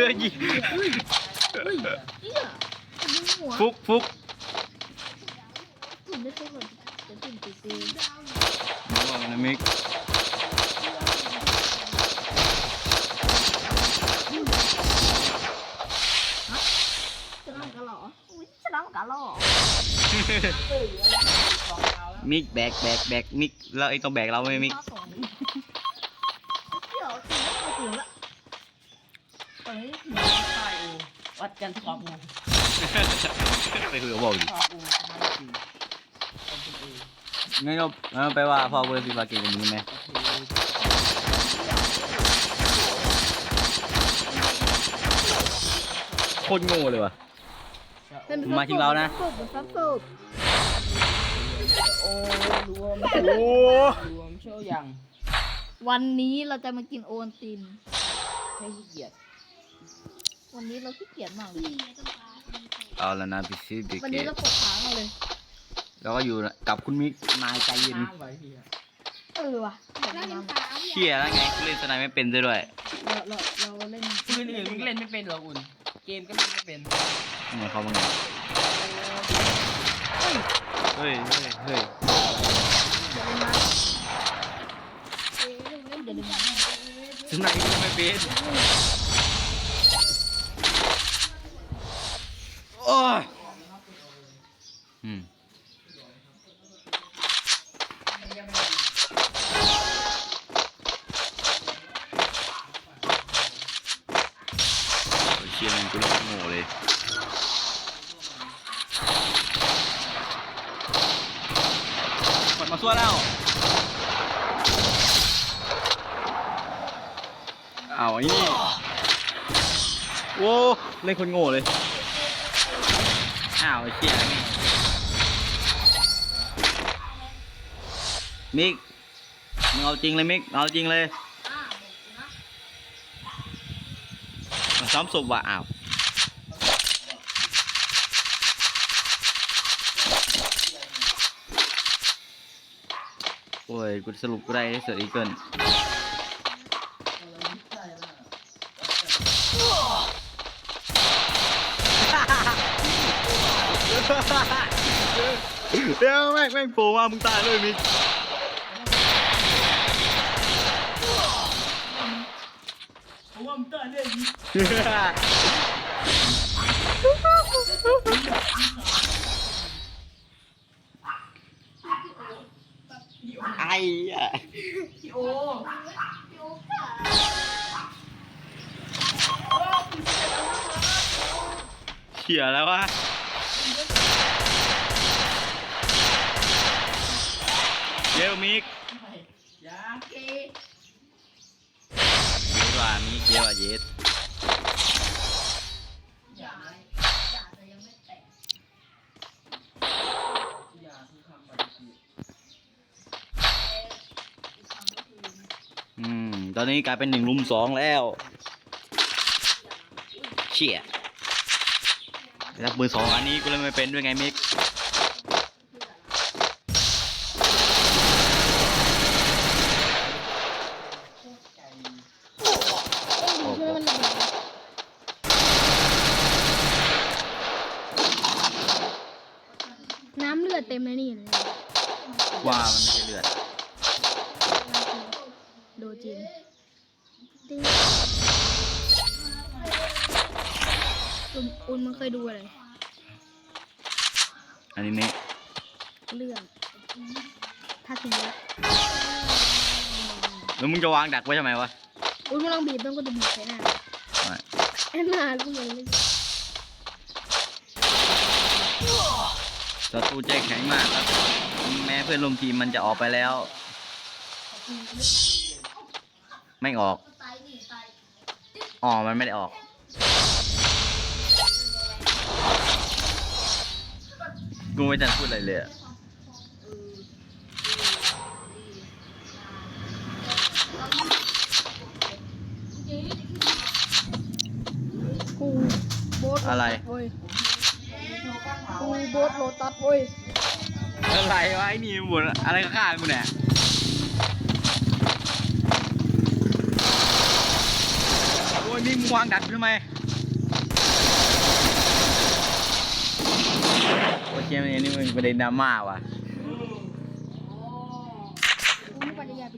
ื่อยิงฟุกฟุกผมไม่เคยเห็นจะตื่นตีตีบอกนะมิกจะนั่งกันเหรออุ้ยจะนั่งกันเหรอมิกแบกแบกแบกมิกแล้วไอ้ต้องแบกเราไหมมิก ข้าวของเดี๋ยวถึงแล้วถึงแล้วเฮ้ย ใช่อู วัดกันขอบอูไปคุยกับบอกดิขอบอูทำไมจริงเป็นคนอื่นงั้นก็งั้นก็ไปว่าพ่อกูเลยสิบาเก่งกว่านี้ไหมโอเคโคตรโง่เลยว่ะจะมาถึงเรานะฝึกเป็นฟักฝึกโอ้รวมโอ้รวมเชี่ยวยังวันนี้เราจะมากินโอวัลตินให้ขี้เกียจ วันนี้เราขี้เกียจมากเลย เอาแล้วนะพี่ซีเด็กวันนี้เราปวดขามาเลย แล้วก็อยู่กับคุณมิกนายใจเย็นน้ำไว้พี่เออว่ะแบบนั้นเชี่ยแล้วไงกูเล่นสไนด์ไม่เป็นซะด้วยเราเราเราเล่นปืนอื่นมึงเล่นไม่เป็นหรอกอุ่น เกมก็เล่นไม่เป็นไงเขาบ้างไงเฮ้ยเฮ้ยเฮ้ยเดี๋ยวเล่นมาเดี๋ยวเล่นมาสไนด์ก็ไม่เป็น โอ้ยอืมโอ้ยเชี่ยมันกูเล่นโง่เลยกดมาซัวแล้วเอาไอ้นี่โว้เล่นคนโง่เลย อ้าวไอ้เชี่ยนี่มิกมึงเอาจริงเลยมิกเอาจริงเลยมาซ้อมศพว่ะอ้าวโอ้ยกูสรุปกูได้สืออีเกิล เดี๋ยวแม่งแม่งโผล่มามึงตายเลยมิกผมว่ามึงเต้นเล่นไอ้อะพี่โอเขี่ยแล้ววะ เยวมิกยาเยดว่ามิกเยวว่าเยดยาอย่าคือคำปฏิเสอืม ตอนนี้กลายเป็นหนึ่งลุมสองแล้ว เชี่ยรับมือสองอันนี้กูเล่นไม่เป็นด้วยไงมิก เอ้ยดูช่วยมันระเบิดน้ำ เลือดเต็มเลยนี่เลยว่ามันไม่ใช่เลือดโดจินติ๊งอุ่นอุ่นมันเคยดูอะไรอันนี้มิกเลือดถ้าถึงแล้วแล้วมึงจะวางดักไว้ทำไมวะ อุ่นกำลังบีบต้องก็จะบีบใส่หน้าไม่ไอ้หน้าลูกเลย ศัตรูใจแข็งมากครับ แม้เพื่อนร่วมทีมมันจะออกไปแล้ว ไม่ออกอ๋อมันไม่ได้ออก กูไม่ทันพูดอะไรเลยอะกูโบสอะไรเว้ยกู โบสโลตัสเว้ยอะไรวะไอ้นี่หมดอะไรก็ฆ่ากูเนี่ยโอ้ยนี่มึงวางดักทำไมโอเคมันนี่มึงประเด็นดราม่าว่ะกูไม่ปัญญาไป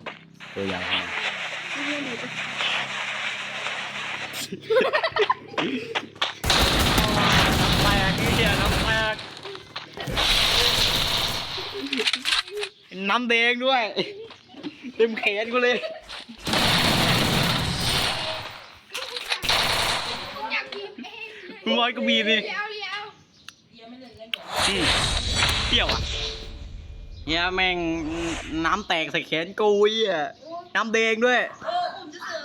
ตัวอย่างเข้ น้ำแดงด้วย เต็มแขนกูเลย อยากกินเองมึงร้อยก็มีดิเดี๋ยวเดี๋ยวอืมเปรี้ยวอะเฮียแม่งน้ำแตกใส่แขนกูอะน้ำแดงด้วย เอ